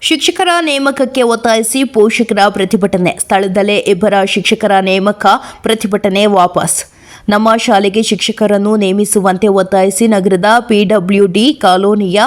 ಶಿಕ್ಷಕರ ನೇಮಕಕ್ಕೆ ಒತ್ತಾಯಿಸಿ ಪೋಷಕರ ಪ್ರತಿಭಟನೆ. ಸ್ಥಳದಲ್ಲೇ ಇಬ್ಬರ ಶಿಕ್ಷಕರ ನೇಮಕ ಪ್ರತಿಭಟನೆ ವಾಪಸ್. ನಮ್ಮ ಶಾಲೆಗೆ ಶಿಕ್ಷಕರನ್ನು ನೇಮಿಸುವಂತೆ ಒತ್ತಾಯಿಸಿ ನಗರದ ಪಿಡಬ್ಲ್ಯೂಡಿ ಕಾಲೋನಿಯ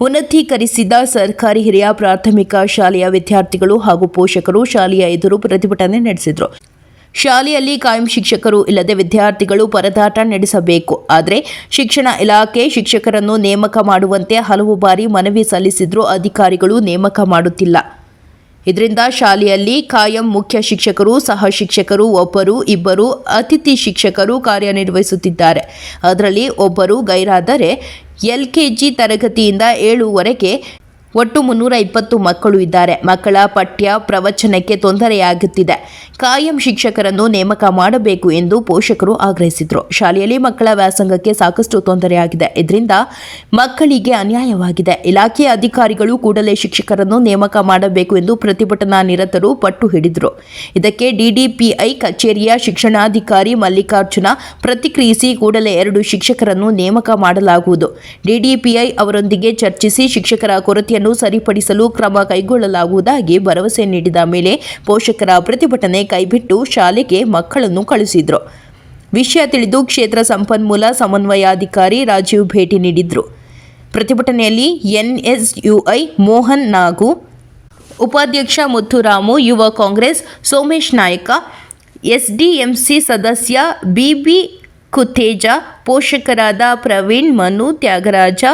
ಉನ್ನತೀಕರಿಸಿದ ಸರ್ಕಾರಿ ಹಿರಿಯ ಪ್ರಾಥಮಿಕ ಶಾಲೆಯ ವಿದ್ಯಾರ್ಥಿಗಳು ಹಾಗೂ ಪೋಷಕರು ಶಾಲೆಯ ಎದುರು ಪ್ರತಿಭಟನೆ ನಡೆಸಿದರು. ಶಾಲೆಯಲ್ಲಿ ಕಾಯಂ ಶಿಕ್ಷಕರು ಇಲ್ಲದೆ ವಿದ್ಯಾರ್ಥಿಗಳು ಪರದಾಟ ನಡೆಸಬೇಕು. ಆದರೆ ಶಿಕ್ಷಣ ಇಲಾಖೆ ಶಿಕ್ಷಕರನ್ನು ನೇಮಕ ಮಾಡುವಂತೆ ಹಲವು ಬಾರಿ ಮನವಿ ಸಲ್ಲಿಸಿದ್ರೂ ಅಧಿಕಾರಿಗಳು ನೇಮಕ ಮಾಡುತ್ತಿಲ್ಲ. ಇದರಿಂದ ಶಾಲೆಯಲ್ಲಿ ಕಾಯಂ ಮುಖ್ಯ ಶಿಕ್ಷಕರು, ಸಹ ಶಿಕ್ಷಕರು, ಒಬ್ಬರು, ಇಬ್ಬರು, ಅತಿಥಿ ಶಿಕ್ಷಕರು ಕಾರ್ಯನಿರ್ವಹಿಸುತ್ತಿದ್ದಾರೆ. ಅದರಲ್ಲಿ ಒಬ್ಬರು ಗೈರಾದರೆ ಎಲ್ಕೆಜಿ ತರಗತಿಯಿಂದ ಏಳುವರೆಗೆ ಒಟ್ಟು ಮುನ್ನೂರ ಇಪ್ಪತ್ತು ಮಕ್ಕಳು ಇದ್ದಾರೆ. ಮಕ್ಕಳ ಪಠ್ಯ ಪ್ರವಚನಕ್ಕೆ ತೊಂದರೆಯಾಗುತ್ತಿದೆ. ಕಾಯಂ ಶಿಕ್ಷಕರನ್ನು ನೇಮಕ ಮಾಡಬೇಕು ಎಂದು ಪೋಷಕರು ಆಗ್ರಹಿಸಿದರು. ಶಾಲೆಯಲ್ಲಿ ಮಕ್ಕಳ ವ್ಯಾಸಂಗಕ್ಕೆ ಸಾಕಷ್ಟು ತೊಂದರೆಯಾಗಿದೆ. ಇದರಿಂದ ಮಕ್ಕಳಿಗೆ ಅನ್ಯಾಯವಾಗಿದೆ. ಇಲಾಖೆಯ ಅಧಿಕಾರಿಗಳು ಕೂಡಲೇ ಶಿಕ್ಷಕರನ್ನು ನೇಮಕ ಮಾಡಬೇಕು ಎಂದು ಪ್ರತಿಭಟನಾ ನಿರತರು ಪಟ್ಟು ಹಿಡಿದರು. ಇದಕ್ಕೆ ಡಿಡಿಪಿಐ ಕಚೇರಿಯ ಶಿಕ್ಷಣಾಧಿಕಾರಿ ಮಲ್ಲಿಕಾರ್ಜುನ ಪ್ರತಿಕ್ರಿಯಿಸಿ ಕೂಡಲೇ ಎರಡು ಶಿಕ್ಷಕರನ್ನು ನೇಮಕ ಮಾಡಲಾಗುವುದು. ಡಿಡಿಪಿಐ ಅವರೊಂದಿಗೆ ಚರ್ಚಿಸಿ ಶಿಕ್ಷಕರ ಕೊರತೆಯನ್ನು ಸರಿಪಡಿಸಲು ಕ್ರಮ ಕೈಗೊಳ್ಳಲಾಗುವುದಾಗಿ ಭರವಸೆ ನೀಡಿದ ಮೇಲೆ ಪೋಷಕರ ಪ್ರತಿಭಟನೆ ಕೈಬಿಟ್ಟು ಶಾಲೆಗೆ ಮಕ್ಕಳನ್ನು ಕಳುಹಿಸಿದರು. ವಿಷಯ ತಿಳಿದು ಕ್ಷೇತ್ರ ಸಂಪನ್ಮೂಲ ಸಮನ್ವಯಾಧಿಕಾರಿ ರಾಜೀವ್ ಭೇಟಿ ನೀಡಿದ್ರು. ಪ್ರತಿಭಟನೆಯಲ್ಲಿ ಎನ್ಎಸ್ಯುಐ ಮೋಹನ್ ನಾಗು, ಉಪಾಧ್ಯಕ್ಷ ಮುತ್ತುರಾಮು, ಯುವ ಕಾಂಗ್ರೆಸ್ ಸೋಮೇಶ್ ನಾಯಕ, ಎಸ್ಡಿಎಂಸಿ ಸದಸ್ಯ ಬಿಬಿ ಕುತೇಜ ಪೋಷಕರಾದ ಪ್ರವೀಣ್ ಮನು ತ್ಯಾಗರಾಜ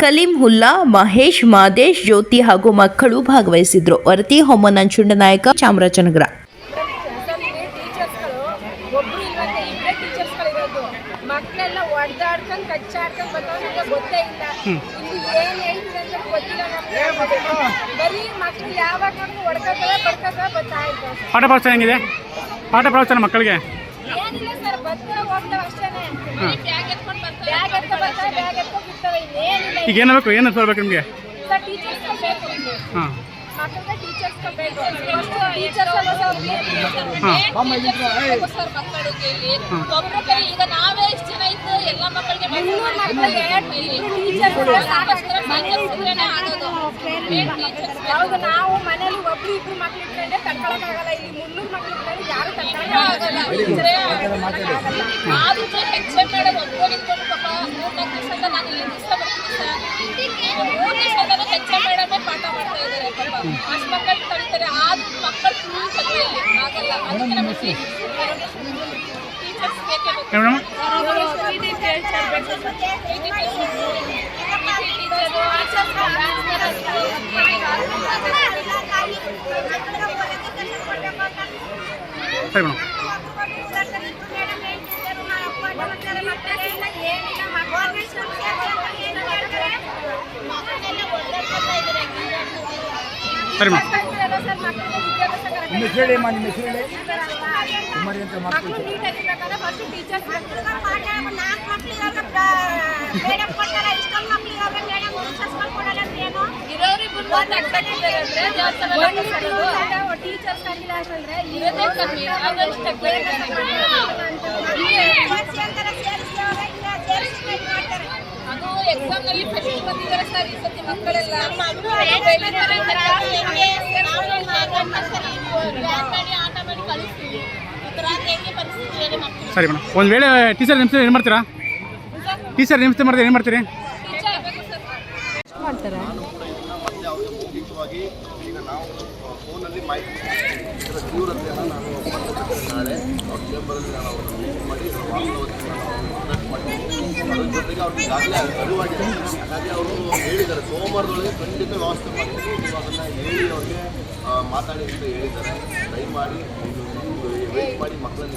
ಕಲೀಂ ಹುಲ್ಲಾ, ಮಹೇಶ್, ಮಾದೇಶ್, ಜ್ಯೋತಿ ಹಾಗೂ ಮಕ್ಕಳು ಭಾಗವಹಿಸಿದ್ರು. ವರತಿ ಹೊಮ್ಮ ನಂಜುಂಡ ನಾಯಕ, ಚಾಮರಾಜನಗರ. ಪಾಠ ಪ್ರವಚನ ಹೆಂಗಿದೆ ಪಾಠ ಪ್ರವಚನ ಮಕ್ಕಳಿಗೆ. ಏನಿಲ್ಲ ಸರ್ ಬರ್ತಾವೆ ಹೋಗ್ತಾವೆ ಅಷ್ಟೇನೆ. ಬ್ಯಾಗ್ ಎತ್ಕೊಂಡು ಬರ್ತಾವೆ ಬ್ಯಾಗ್ ಎತ್ಕೊಂಡು ಬರ್ತಾವೆ ಬ್ಯಾಗ್ ಎತ್ಕೊಂಡು ಬಿಡ್ತಾವೆ ಇನ್ನೇನಿಲ್ಲ ಈಗ ಏನಾಗಬೇಕು ಏನು ಬರ್ಬೇಕು ನಿಮಗೆ? ಸರ್ ಟೀಚರ್ಸ್ ಬೇಕು ಹಾಂ. ಮಕ್ಕಳಿಗೆ ಟೀಚರ್ಸ್ ಬೇಕು. ಟೀಚರ್ಸ್ ಅಲ್ಲ ಸರ್ ಸರ್ ಮಕ್ಕಳಿಗೆ ಇಲ್ಲಿ. ಒಬ್ರು ಕೈ ಈಗ ನಾವೇ ಇಷ್ಟು ಜನ ಇದ್ದು ಎಲ್ಲ ಮಕ್ಕಳಿಗೆ ಮುನ್ನೂರು ಮಕ್ಕಳಿಗೆ ಟೀಚರ್ಸ್ ಆಗೋದು ಹೌದು ನಾವು ಮನೇಲಿ ಒಬ್ರು ಇಬ್ರು ಮಕ್ಳು ಇಟ್ಕೊಂಡೆ ತಡ್ಕೊಳಕ್ಕಾಗಲ್ಲ. ಇಲ್ಲಿ ಮುನ್ನೂರು ಮಕ್ಳು ಇಟ್ಕೊಂಡು ಯಾರು ತಡ್ಕೊಳಕ್ಕಾಗಲ್ಲ ಆದ್ರೆ ಹೆಚ್ಚ ಮೇಡಮ್ ಒಬ್ಬರು ನಿಂತ್ಕೊಂಡು ಪಾಪ ಮೂರ್ನಾಲ್ಕು ದಿವಸದಿಂದ ನಾನು ಇಲ್ಲಿ ದಿವಸ ಬರ್ತೀನಿ ಸರ್ ಮೂರು ದಿವಸದಿಂದ ಹೆಚ್ಚ ಮೇಡಮೇ ಪಾಠ ಮಾಡ್ತಾ ಇದ್ದಾರೆ ಪಾಪ ಅಷ್ಟು ಮಕ್ಕಳು ಕಲಿತಾರೆ ಆದ್ರೂ ಮಕ್ಕಳು ಫುಲ್ ಚಲೋ ಇಲ್ಲಿ ಆಗಲ್ಲ ಅದಕ್ಕೆ ನಮಗೆ ಟೀಚರ್ಸ್ ಬೇಕೇ ಬೇಕು ಏನು ಮೇಡಮ್ ಸರಿ ಮೇಡಮ್ ಸರಿ ಮೇಡಮ್ ನಿಮ್ಮ ಹೆಸರು ಹೇಳಿ ಅಮ್ಮ, ನಿಮ್ಮ ಹೆಸರು ಹೇಳಿ ಕುಮಾರಿ ಅಂತ ಮಕ್ಕಳು ಟೀಚರ್ಸ್ ಆಗಿಲ್ಲ ಅಂತಂದ್ರೆ ಇರೋದೇ ಕಮ್ಮಿ ಅದಷ್ಟು ಅದು ಎಕ್ಸಾಮ್ನಲ್ಲಿ ಫಸ್ಟ್ ಬಂದಿದ್ದಾರೆ ಸರ್ ಈ ಸತಿ ಮಕ್ಕಳೆಲ್ಲ ಆಟ ಮಾಡಿ ಕಳಿಸ್ತೀವಿ. ಸರಿ ಮೇಡಮ್. ಒಂದು ವೇಳೆ ಟೀಚರ್ ನಿಮ್ಸ್ ಏನು ಮಾಡ್ತೀರಾ? ಟೀಚರ್ ನೇಮಿಸ್ತೆ ಮಾಡ್ತೀರಾ ಏನು ಮಾಡ್ತೀರಿ. ಮೌಖಿಕವಾಗಿ ಈಗ ನಾವು ಫೋನಲ್ಲಿ ಮಾಹಿತಿ ಇದರ ತೀವ್ರತೆಯನ್ನು ನಾನು ನಾಳೆ ಅವ್ರ ಚೇಂಬರಲ್ಲಿ ನಾನು ಅವರನ್ನು ಮೀಟ್ ಮಾಡಿ conduct ಮಾಡ್ತೀನಿ ಅದ್ರ ಜೊತೆಗೆ ಅವ್ರಿಗೆ ಈಗಾಗಲೇ ಅರಿವಾಗಿದೆ. ಹಾಗಾಗಿ ಅವರು ಹೇಳಿದ್ದಾರೆ. ಸೋಮವಾರದೊಳಗೆ ಖಂಡಿತ ವ್ಯವಸ್ಥೆ ಮಾಡ್ತೀವಿ. ಅದನ್ನು ಹೇಳಿ ಅವ್ರಿಗೆ ಮಾತಾಡಿ ಅಂತ ಹೇಳಿದ್ದಾರೆ. ದಯಮಾಡಿ ವೆಯ್ಟ್ ಮಾಡಿ ಮಕ್ಕಳನ್ನ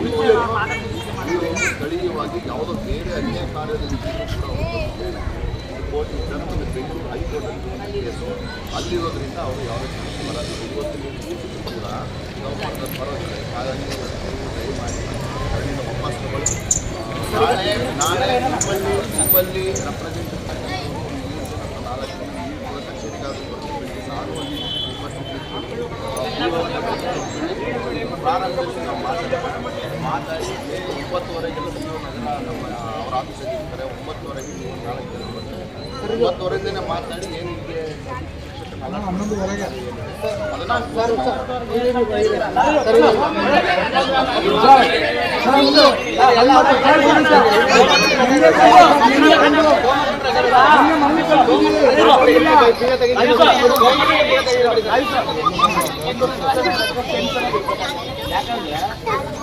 ಇಲ್ಲಿ ಸ್ಥಳೀಯವಾಗಿ ಯಾವುದೋ ಬೇರೆ ಅನ್ಯಾಯ ಕಾರ್ಯದಲ್ಲಿ ಕೋರ್ಟ್ ಬೆಂಗಳೂರು ಕೇಸು. ಅಲ್ಲಿರೋದ್ರಿಂದ ಅವರು ಯಾವುದೇ ಸಮಸ್ಯೆ ಕೂಡ ನಾವು ಬರೋದಿಲ್ಲ ಹಾಗಾಗಿ ದಯಮಾಡಿ ಅದರಿಂದ ವಾಪಸ್ ತಗೊಳ್ಳಿ ನಾಳೆ ನಾಳೆ ನಿಮ್ಮಲ್ಲಿ ನಿಮ್ಮಲ್ಲಿ ರೆಪ್ರೆಸೆಂಟೇಟಿವ್ ನಾಲ್ಕು ಕಚೇರಿಗಾದರೂ ಬರ್ತೀವಿ ಸಾಗುವಲ್ಲಿ ಪ್ರಾರಂಭದಲ್ಲಿ ನಾವು ಮಾತಾಡೋಣ ಮಾತಾಡಿ ಒಂಬತ್ತುವರೆಗೆಲ್ಲ ನಮ್ಮ ಅವರ ಆಫೀಸಲ್ಲಿ ಇರ್ತಾರೆ. ಒಂಬತ್ತುವರೆಗೆ ನಾಲ್ಕು ನಾಳೆ ಬರ್ತಾರೆ ಒಂಬತ್ತುವರೆಯಿಂದನೇ ಮಾತಾಡಿ ಏನಿದೆ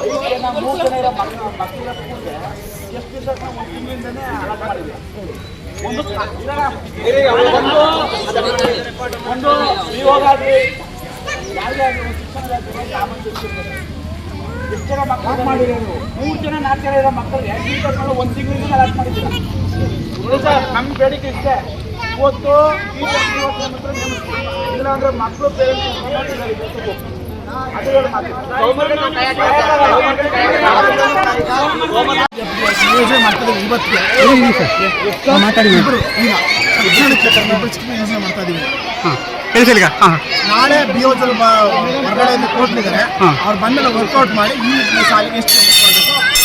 ಐದು ಜನ ಮೂರು ಜನ ಇರೋ ಮಕ್ಕಳ ಮಕ್ಕಳ ಎಷ್ಟು ದಿವಸ ಒಂದು ತಿಂಗಳಿಂದನೇ ಮಾಡಿದ್ವಿ ಒಂದು ಒಂದು ಒಂದು ವಿಯೋಗಾಗಲಿ ಯಾವುದೇ ಆಗಲಿ ಒಂದು ಶಿಕ್ಷಣದಾಗಲಿ ಸಾಮಂಜಸ್ಯ ಎಷ್ಟು ಜನ ಮಕ್ಕಳು ಮಾಡಿರೋರು ಮೂರು ಜನ ನಾಲ್ಕು ಜನ ಇರೋ ಮಕ್ಕಳಿಗೆ ಟೀಚರ್ಗಳು ಒಂದು ತಿಂಗಳಿಂದ ಅಲಾಟ್ ಮಾಡಿದ್ದೀರ ಸರ್ ನಮ್ಮ ಬೇಡಿಕೆ ಇಷ್ಟೇ ಇವತ್ತು ಟೀಚರ್ಸ್ ಇವತ್ತು ಇಲ್ಲಾಂದ್ರೆ ಮಕ್ಕಳು ಪೇರೆಂಟ್ಸ್ ಯೋಜನೆ ಮಾಡ್ತಿದ್ದೀವಿ ಇವತ್ತಿಗೆ ಮಾತಾಡಿ ಇಬ್ಬರು ಈಗ ಶಿಕ್ಷಣ ಕ್ಷೇತ್ರ ಇಬ್ಬರು ಚಿಕ್ಕ ಯೋಜನೆ ಮಾಡ್ತಾ ಹಾಂ. ಹಾಂ ನಾಳೆ ಬಿ ಓ ಹೊರಗಡೆಯಿಂದ ಕೊಟ್ಟಿದ್ದಾರೆ. ಅವ್ರು ಬಂದಮೇಲೆ ವರ್ಕೌಟ್ ಮಾಡಿ ಈ ಸಾಲಿಗೆ ಎಷ್ಟು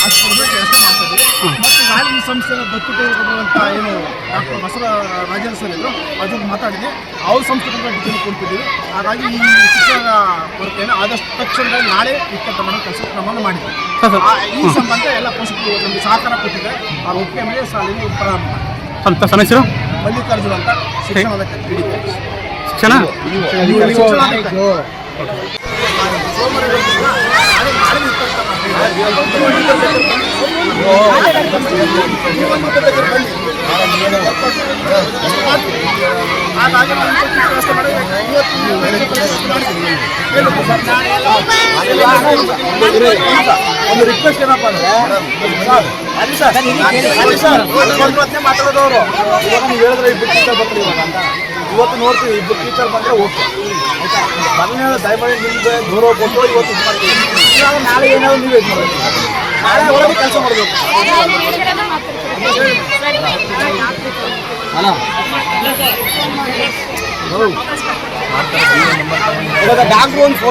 ಅಷ್ಟು ವ್ಯವಸ್ಥೆ ಮಾಡ್ತಾ ಇದ್ದೀವಿ. ಈ ಸಂಸ್ಥೆನ ದತ್ತು ತೆಗೆದುಕೊಂಡಿರುವಂತಹ ಏನು ಡಾಕ್ಟರ್ ಬಸವ ರಾಜೇಂದ್ರ ಸರ್ ಇದ್ರು ಅದ್ರ ಮಾತಾಡಿದೆ ಅವ್ರ ಸಂಸ್ಥೆ ಡಿಗ್ರಿ ಕೊಡ್ತಿದ್ದೀವಿ. ಹಾಗಾಗಿ ಈ ಶಿಕ್ಷಣ ಕೊರತೆಯನ್ನು ಆದಷ್ಟು ತಕ್ಷಣದಲ್ಲಿ ನಾಳೆ ಇಪ್ಪತ್ತ ಮಾಡೋ ಕೆಲಸ ಕ್ರಮವನ್ನು ಮಾಡಿದ್ದೀವಿ ಸರ್, ಸರ್. ಆ- ಈ ಸಂಬಂಧ ಎಲ್ಲ ಪೋಷಕರು ನಮಗೆ ಸಹಕಾರ ಕೊಟ್ಟಿದೆ ಅವ್ರ ಒಪ್ಪಿಗೆ ಮೇಲೆ ಸಾಲಿನ ಪ್ರಾರಂಭ ಮಾಡಿ ತಮ್ಮ ತಮ್ಮ ಹೆಸರು ಮಲ್ಲಿಕಾರ್ಜುನ ಅಂತ ಶಿಕ್ಷಣದ ಶಿಕ್ಷಣ? ಒಂದು ರಿಕ್ವೆಸ್ಟ್ ಏನಪ್ಪ ಅಂದ್ರೆ ಅಲ್ಲಿ ಸರ್, ಅಲ್ಲಿ ಸರ್, ಹೊತ್ತೇ ಮಾತಾಡೋದವ್ರು ಇವಾಗ ನೀವು ಹೇಳಿದ್ರೆ ಇಬ್ಬರು ಟೀಚರ್ ಬರ್ತೀವಿ ಇವಾಗ ಅಂತ ಇವತ್ತು ನೋಡ್ತೀವಿ ಇಬ್ಬರು ಟೀಚರ್ ಬಂದ್ರೆ ಓಕೆ ಆಯ್ತಾ ಬಂದ ದಯಮಾಡಿ ನಿಮ್ಗೆ ಗೌರವ ಕೊಟ್ಟು ಇವತ್ತು ಇದು ಮಾಡ್ತೀವಿ ನಾಳೆ ಏನಾದ್ರು ನೀವು ಇದು ಮಾಡ್ತೀವಿ ಒಳಗೆ ಕೆಲಸ ಮಾಡಬೇಕು. ಇವಾಗ ಡಾಕ್ಟ್ರು ಒಂದು ಫೋನ್